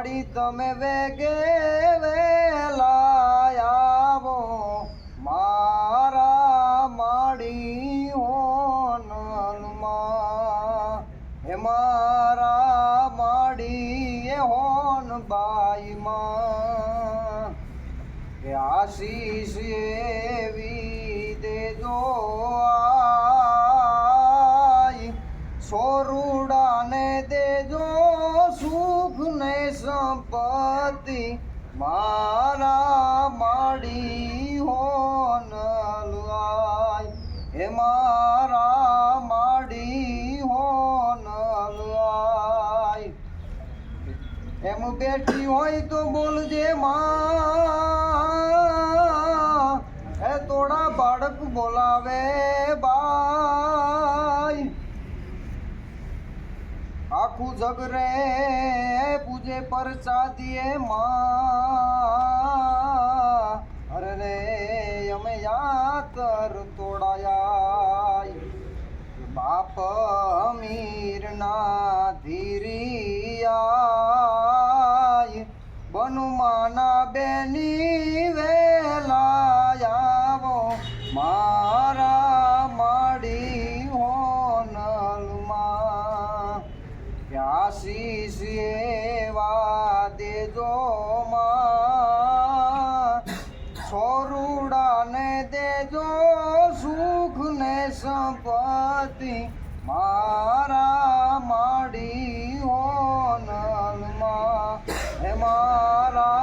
તમે વેગે વેલા આવો. મારા માડી હોનલમાં હે મારા માડી હોન બાઈમાં. કે આશીષ એવી દેજો આય સોરુડાને દેજો સુખ ને સંપત્તિ મારા માડી હોનલાય હે મારા માડી હોનલાય એમ બેઠી હોય તો બોલજે માં. એ તોડા બાળક બોલાવે બાઈ આખું જગ રે પૂજે પરસાદીએ માં. અરે રે અમે યાતર તોડાયા બાપ અમીર ના ધીરિયાય બનુમાના બેની વેલા આશીષ એવા દેજો છોરુડાને દેજો સુખ ને સંપત્તિ મારા માડી હે મારા